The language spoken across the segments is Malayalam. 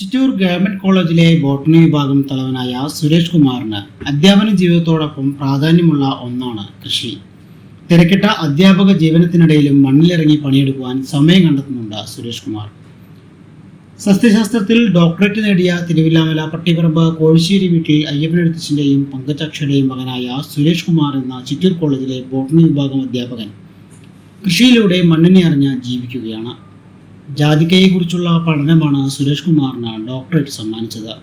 ചിറ്റൂർ ഗവൺമെന്റ് കോളേജിലെ ബോട്ടണി വിഭാഗം തലവനായ സുരേഷ് കുമാറിന് അധ്യാപന ജീവിതത്തോടൊപ്പം പ്രാധാന്യമുള്ള ഒന്നാണ് കൃഷി. തിരക്കിട്ട അധ്യാപക ജീവനത്തിനിടയിലും മണ്ണിലിറങ്ങി പണിയെടുക്കുവാൻ സമയം കണ്ടെത്തുന്നുണ്ട് സുരേഷ് കുമാർ. സസ്യശാസ്ത്രത്തിൽ ഡോക്ടറേറ്റ് നേടിയ തിരുവില്ലാമല പട്ടിപ്പറമ്പ് കോഴിശ്ശേരി വീട്ടിൽ അയ്യപ്പനെഴുത്തച്ഛന്റെയും പങ്കജാക്ഷയുടെയും മകനായ സുരേഷ് കുമാർ എന്ന ചിറ്റൂർ കോളേജിലെ ബോട്ടണി വിഭാഗം അധ്യാപകൻ. കൃഷിയിലൂടെ മണ്ണിനെ അറിഞ്ഞ് ജീവിക്കുകയാണ്. ജാതിക്കയെക്കുറിച്ചുള്ള പഠനമാണ് സുരേഷ് കുമാറിന് ഡോക്ടറേറ്റ് സമ്മാനിച്ചത്.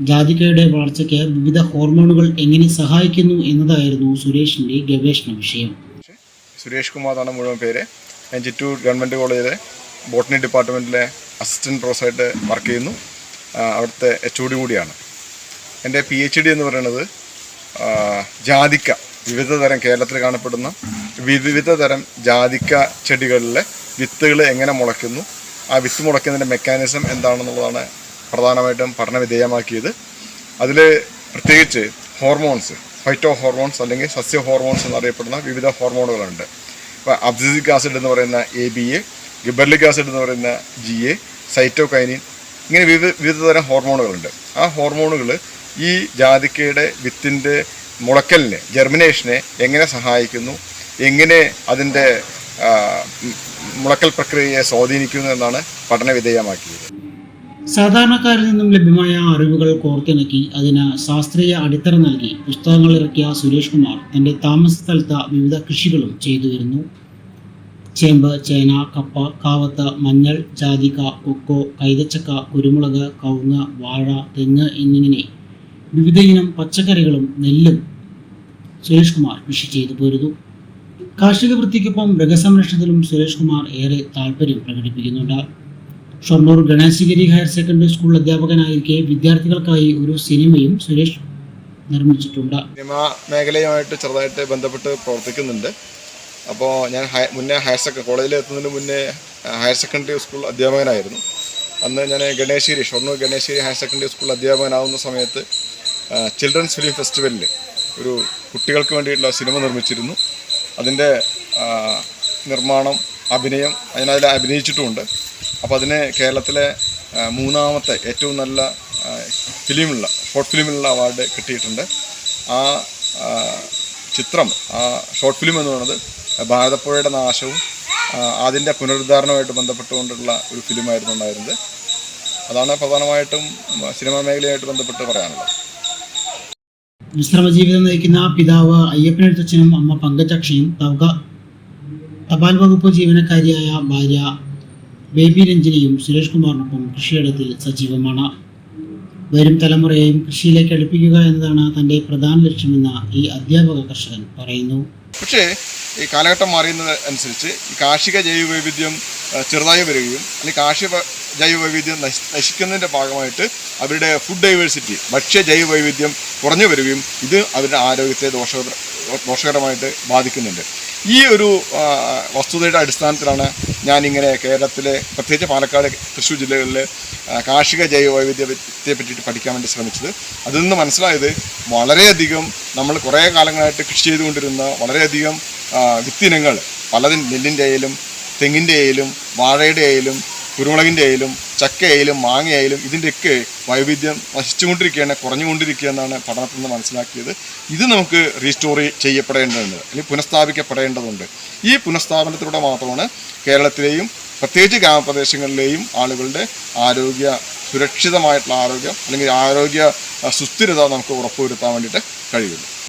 ജാതിക്കയുടെ വളർച്ചയ്ക്ക് വിവിധ ഹോർമോണുകൾ എങ്ങനെ സഹായിക്കുന്നു എന്നതായിരുന്നു സുരേഷിന്റെ ഗവേഷണ വിഷയം. സുരേഷ് എന്നാണ് മുഴുവൻ പേര്. ഞാൻ ചിറ്റൂർ ഗവൺമെന്റ് കോളേജിലെ ബോട്ടണി ഡിപ്പാർട്ട്മെന്റിലെ അസിസ്റ്റന്റ് പ്രൊഫസറായിട്ട് വർക്ക് ചെയ്യുന്നു. അവിടുത്തെ എച്ച് ഒ ഡി കൂടിയാണ്. എന്റെ പി എച്ച് ഡി എന്ന് പറയുന്നത് ജാതിക്ക വിവിധ തരം കേരളത്തിൽ കാണപ്പെടുന്ന വിവിധ തരം ജാതിക്ക ചെടികളിലെ വിത്തുകൾ എങ്ങനെ മുളയ്ക്കുന്നു ആ വിത്ത് മുളയ്ക്കുന്നതിന്റെ മെക്കാനിസം എന്താണെന്നുള്ളതാണ് പ്രധാനമായിട്ടും പഠനവിധേയമാക്കിയത്. അതിൽ പ്രത്യേകിച്ച് ഹോർമോൺസ് ഫൈറ്റോ ഹോർമോൺസ് അല്ലെങ്കിൽ സസ്യ ഹോർമോൺസ് എന്നറിയപ്പെടുന്ന വിവിധ ഹോർമോണുകളുണ്ട്. ഇപ്പോൾ അബ്സിസിക് ആസിഡ് എന്ന് പറയുന്ന A B A gibberellic acid എന്ന് പറയുന്ന ജി എ സൈറ്റോകൈനിൻ ഇങ്ങനെ വിവിധ വിവിധ തരം ഹോർമോണുകളുണ്ട്. ആ ഹോർമോണുകൾ ഈ ജാതിക്കയുടെ വിത്തിന്റെ മുളക്കലിനെ ജെർമിനേഷനെ എങ്ങനെ സഹായിക്കുന്നു എങ്ങനെ അതിന്റെ മുളക്കൽ പ്രക്രിയയെ സ്വാധീനിക്കുന്നു എന്നാണ് പഠന വിധേയമാക്കിയത്. സാധാരണക്കാരിൽ നിന്നും ലഭ്യമായ അറിവുകൾ കോർത്തിണക്കി അതിന് ശാസ്ത്രീയ അടിത്തറ നൽകി പുസ്തകങ്ങൾ ഇറക്കിയ സുരേഷ് കുമാർ തന്റെ താമസ സ്ഥലത്ത് വിവിധ കൃഷികളും ചെയ്തു വരുന്നു. ചേമ്പ് ചേന കപ്പ കാവത്ത് മഞ്ഞൾ ജാതിക കൊക്കോ കൈതച്ചക്ക കുരുമുളക് കവുങ്ങ് വാഴ തെങ്ങ് എന്നിങ്ങനെ വിവിധ ഇനം പച്ചക്കറികളും നെല്ലും സുരേഷ് കുമാർ കൃഷി ചെയ്തു പോരുന്നു. കാർഷിക വൃത്തിക്കൊപ്പം മൃഗസംരക്ഷണത്തിലും സുരേഷ് കുമാർ ഏറെ താല്പര്യം പ്രകടിപ്പിക്കുന്നുണ്ട്. Shoranur Ganeshagiri higher secondary school അധ്യാപകനായിരിക്കെ വിദ്യാർത്ഥികൾക്കായി ഒരു സിനിമയും സുരേഷ് നിർമ്മിച്ചിട്ടുണ്ട്. സിനിമാ മേഖലയുമായിട്ട് ചെറുതായിട്ട് ബന്ധപ്പെട്ട് പ്രവർത്തിക്കുന്നുണ്ട്. അപ്പോൾ ഞാൻ മുന്നേ ഹയർ സെക്കൻഡറി കോളേജിൽ എത്തുന്നതിന് മുന്നേ ഹയർ സെക്കൻഡറി സ്കൂൾ അധ്യാപകനായിരുന്നു. അന്ന് ഞാൻ Ganeshgiri Shoranur Ganeshgiri higher secondary school അധ്യാപകനാവുന്ന സമയത്ത് ചിൽഡ്രൻസ് ഫിലിം ഫെസ്റ്റിവലിൽ ഒരു കുട്ടികൾക്ക് വേണ്ടിയിട്ടുള്ള സിനിമ നിർമ്മിച്ചിരുന്നു. അതിന്റെ നിർമ്മാണം അഭിനയം അതിനതിൽ അഭിനയിച്ചിട്ടുമുണ്ട്. അപ്പോൾ അതിനെ കേരളത്തിലെ മൂന്നാമത്തെ ഏറ്റവും നല്ല ഫിലിമുള്ള ഷോർട്ട് ഫിലിമിലുള്ള അവാർഡ് കിട്ടിയിട്ടുണ്ട്. ആ ചിത്രം ആ ഷോർട്ട് ഫിലിം എന്ന് പറയുന്നത് ഭാരതപ്പുഴയുടെ നാശവും അതിന്റെ പുനരുദ്ധാരണവുമായിട്ട് ബന്ധപ്പെട്ടുകൊണ്ടുള്ള ഒരു ഫിലിമായിരുന്നു ഉണ്ടായിരുന്നത്. അതാണ് പ്രധാനമായിട്ടും സിനിമാ മേഖലയായിട്ട് ബന്ധപ്പെട്ട് പറയാനുള്ളത്. വിശ്രമ ജീവിതം നയിക്കുന്ന പിതാവ് അയ്യപ്പനെഴുത്തച്ഛനും അമ്മ പങ്കജാക്ഷിയും തവക തപാൽ വകുപ്പ് ജീവനക്കാരിയായ ഭാര്യ ബേബി രഞ്ജിനിയും സുരേഷ് കുമാറിനൊപ്പം കൃഷിയിടത്തിൽ സജീവമാണ്. വരും തലമുറയെയും കൃഷിയിലേക്ക് അടുപ്പിക്കുക എന്നതാണ് തന്റെ പ്രധാന ലക്ഷ്യമെന്ന് ഈ അധ്യാപക കർഷകൻ പറയുന്നു. പക്ഷേ ഈ കാലഘട്ടം മാറിയുന്നത് അനുസരിച്ച് ഈ കാർഷിക ജൈവ വൈവിധ്യം ചെറുതായി വരികയും അല്ലെങ്കിൽ കാർഷിക ജൈവവൈവിധ്യം നശി നശിക്കുന്നതിന്റെ ഭാഗമായിട്ട് അവരുടെ ഫുഡ് ഡൈവേഴ്സിറ്റി ഭക്ഷ്യ ജൈവവൈവിധ്യം കുറഞ്ഞു വരികയും ഇത് അവരുടെ ആരോഗ്യത്തെ ദോഷ ദോഷകരമായിട്ട് ബാധിക്കുന്നുണ്ട്. ഈ ഒരു വസ്തുതയുടെ അടിസ്ഥാനത്തിലാണ് ഞാനിങ്ങനെ കേരളത്തിലെ പ്രത്യേകിച്ച് പാലക്കാട് തൃശ്ശൂർ ജില്ലകളിലെ കാർഷിക ജൈവവൈവിധ്യത്തെ പറ്റിയിട്ട് പഠിക്കാൻ വേണ്ടി ശ്രമിച്ചത്. അതിൽ നിന്ന് മനസ്സിലായത് വളരെയധികം നമ്മൾ കുറേ കാലങ്ങളായിട്ട് കൃഷി ചെയ്തുകൊണ്ടിരുന്ന വളരെയധികം വിത്തിനങ്ങൾ പലതിൻ നെല്ലിന്റെ ആയാലും തെങ്ങിന്റെ ആയാലും വാഴയുടെ ആയാലും കുരുമുളകിന്റെ ആയാലും ചക്കയായാലും മാങ്ങയായാലും ഇതിന്റെയൊക്കെ വൈവിധ്യം നശിച്ചുകൊണ്ടിരിക്കുകയാണ് കുറഞ്ഞുകൊണ്ടിരിക്കുകയെന്നാണ് പഠനത്തിൽ നിന്ന് മനസ്സിലാക്കിയത്. ഇത് നമുക്ക് റീസ്റ്റോർ ചെയ്യപ്പെടേണ്ടതുണ്ട് അല്ലെങ്കിൽ പുനഃസ്ഥാപിക്കപ്പെടേണ്ടതുണ്ട്. ഈ പുനഃസ്ഥാപനത്തിലൂടെ മാത്രമാണ് കേരളത്തിലെയും പ്രത്യേകിച്ച് ഗ്രാമപ്രദേശങ്ങളിലെയും ആളുകളുടെ ആരോഗ്യ സുരക്ഷിതമായിട്ടുള്ള ആരോഗ്യം അല്ലെങ്കിൽ ആരോഗ്യ സുസ്ഥിരത നമുക്ക് ഉറപ്പുവരുത്താൻ വേണ്ടിയിട്ട് കഴിയുള്ളൂ.